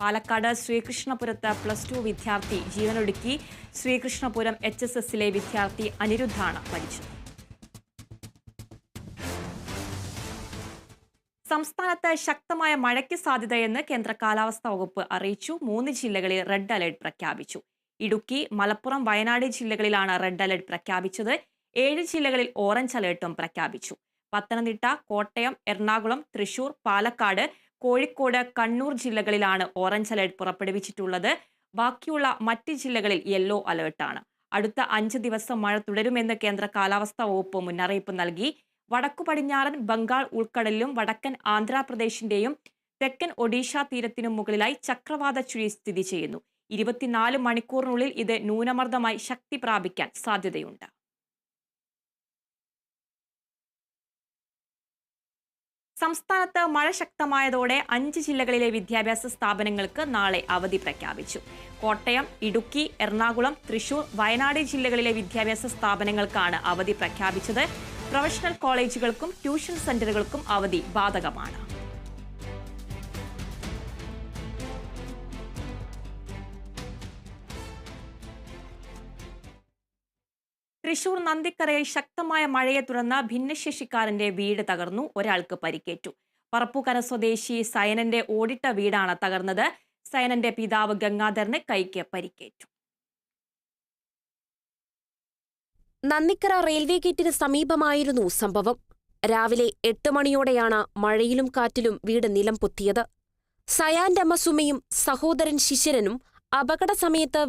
Palakkad ശ്രീകൃഷ്ണപുരത്ത് plus two വിദ്യാർത്ഥി ജീവനൊടുക്കി. Sreekrishnapuram H S എസിലെ വിദ്യാർത്ഥി അനിരുദ്ധാണ് മരിച്ചത്. സംസ്ഥാനത്ത് ശക്തമായ മഴയ്ക്ക് സാധ്യതയെന്ന് കേന്ദ്ര കാലാവസ്ഥാ വകുപ്പ് അറിയിച്ചു. മൂന്ന് ജില്ലകളിൽ റെഡ് അലർട്ട് പ്രഖ്യാപിച്ചു. ഇടുക്കി മലപ്പുറം വയനാട് ജില്ലകളിലാണ് റെഡ് അലർട്ട് പ്രഖ്യാപിച്ചത്. ഏഴ് ജില്ലകളിൽ ഓറഞ്ച് അലർട്ടും പ്രഖ്യാപിച്ചു. പത്തനംതിട്ട കോട്ടയം എറണാകുളം തൃശൂർ പാലക്കാട് കോഴിക്കോട് കണ്ണൂർ ജില്ലകളിലാണ് ഓറഞ്ച് അലേർട്ട് പുറപ്പെടുവിച്ചിട്ടുള്ളത്. ബാക്കിയുള്ള മറ്റ് ജില്ലകളിൽ യെല്ലോ അലേർട്ടാണ് അടുത്ത അഞ്ച് ദിവസം മഴ തുടരുമെന്ന് കേന്ദ്ര കാലാവസ്ഥാ വകുപ്പ് മുന്നറിയിപ്പ് നൽകി. വടക്കു പടിഞ്ഞാറൻ ബംഗാൾ ഉൾക്കടലിലും വടക്കൻ ആന്ധ്രാപ്രദേശിന്റെയും തെക്കൻ ഒഡീഷ തീരത്തിനും മുകളിലായി ചക്രവാത ചുഴി സ്ഥിതി ചെയ്യുന്നു. ഇരുപത്തിനാല് മണിക്കൂറിനുള്ളിൽ ഇത് ന്യൂനമർദ്ദമായി ശക്തി പ്രാപിക്കാൻ സാധ്യതയുണ്ട്. സംസ്ഥാനത്ത് മഴ ശക്തമായതോടെ അഞ്ച് ജില്ലകളിലെ വിദ്യാഭ്യാസ സ്ഥാപനങ്ങൾക്ക് നാളെ അവധി പ്രഖ്യാപിച്ചു. കോട്ടയം ഇടുക്കി എറണാകുളം തൃശൂർ വയനാട് ജില്ലകളിലെ വിദ്യാഭ്യാസ സ്ഥാപനങ്ങൾക്കാണ് അവധി പ്രഖ്യാപിച്ചത്. പ്രൊഫഷണൽ കോളേജുകൾക്കും ട്യൂഷൻ സെന്ററുകൾക്കും അവധി ബാധകമാണ്. തൃശൂർ നന്ദിക്കരയിൽ ശക്തമായ മഴയെ തുടർന്ന് ഭിന്നശേഷിക്കാരന്റെ വീട് തകർന്നു. ഒരാൾക്ക് പരിക്കേറ്റു. പറപ്പുകര സ്വദേശി സയനന്റെ ഓടിട്ട വീടാണ് തകർന്നത്. സയനന്റെ പിതാവ് ഗംഗാധരന് കൈക്ക് പരിക്കേറ്റു. നന്ദിക്കര റെയിൽവേ ഗേറ്റിന് സമീപമായിരുന്നു സംഭവം. രാവിലെ എട്ട് മണിയോടെയാണ് മഴയിലും കാറ്റിലും വീട് നിലം പൊത്തിയത് സയാന്റെ അമ്മ സുമയും സഹോദരൻ ശിശിരനും അപകട സമയത്ത്